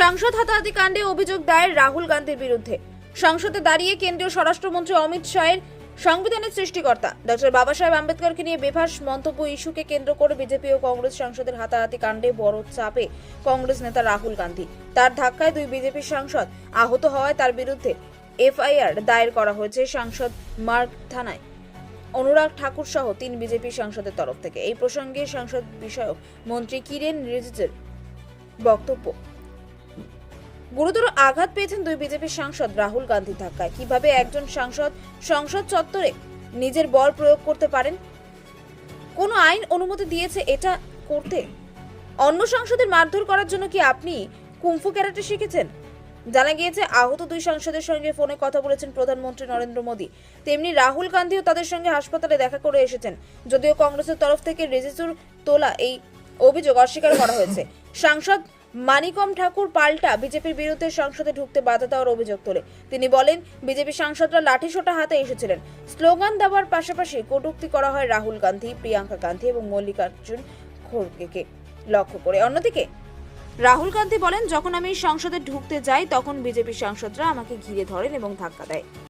সাংসদ হাতাহাতি কাণ্ডে অভিযোগ দায়ের রাহুল গান্ধীর বিরুদ্ধে। সংসদে দাঁড়িয়ে কেন্দ্রীয় স্বরাষ্ট্রমন্ত্রী অমিত শাহের সংবিধানের সৃষ্টিকর্তা। ডক্টর বাবা সাহেব আম্বেদকরকে নিয়ে বেভাস মন্তব্য ইস্যুকে কেন্দ্র করে বিজেপি ও কংগ্রেস সাংসদের হাতাহাতি কাণ্ডে বড় চাপে কংগ্রেস নেতা রাহুল গান্ধী। তার ধাক্কায় দুই বিজেপি সাংসদ আহত হওয়ায় তার বিরুদ্ধে এফআইআর দায়ের করা হয়েছে সাংসদ মার্গ থানায়। অনুরাগ ঠাকুর সহ তিন বিজেপি সাংসদের তরফ থেকে। এই প্রসঙ্গে সংসদ বিষয়ক মন্ত্রী কিরেন রিজিজুর বক্তব্য। গুরুতর আঘাত পেয়েছেন দুই বিজেপি সাংসদ রাহুল গান্ধী ধাক্কায়। কীভাবে একজন সাংসদ সংসদ চত্বরে নিজের বল প্রয়োগ করতে পারেন? কোনো আইন অনুমতি দিয়েছে এটা করতে? অন্য সাংসদের মারধর করার জন্য কি আপনি কুম্ফু ক্যারাটে শিখেছেন? জানা গিয়েছে, আহত দুই সাংসদের সঙ্গে ফোনে কথা বলেছেন প্রধানমন্ত্রী নরেন্দ্র মোদী। তেমনি রাহুল গান্ধীও তাদের সঙ্গে হাসপাতালে দেখা করে এসেছেন। যদিও কংগ্রেসের তরফ থেকে রেজিস্টুর তোলা এই অভিযোগ অস্বীকার করা হয়েছে। সাংসদ মানিকম ঠাকুর পাল্টা বিজেপির বিরুদ্ধে সংসদে ঢুকতে বাধা দেওয়ার অভিযোগ তোলে। তিনি বলেন, বিজেপি সাংসদরা লাঠিসোঁটা হাতে এসেছিলেন। স্লোগান দেওয়ার পাশাপাশি কটূক্তি করা হয় রাহুল গান্ধী, প্রিয়াঙ্কা গান্ধী এবং মল্লিকার্জুন খড়গেকে। লক্ষ্য করে অন্যদিকে, রাহুল গান্ধী বলেন, যখন আমি সংসদে ঢুকতে যাই, তখন বিজেপি সাংসদরা আমাকে ঘিরে ধরেন এবং ধাক্কা দেয়।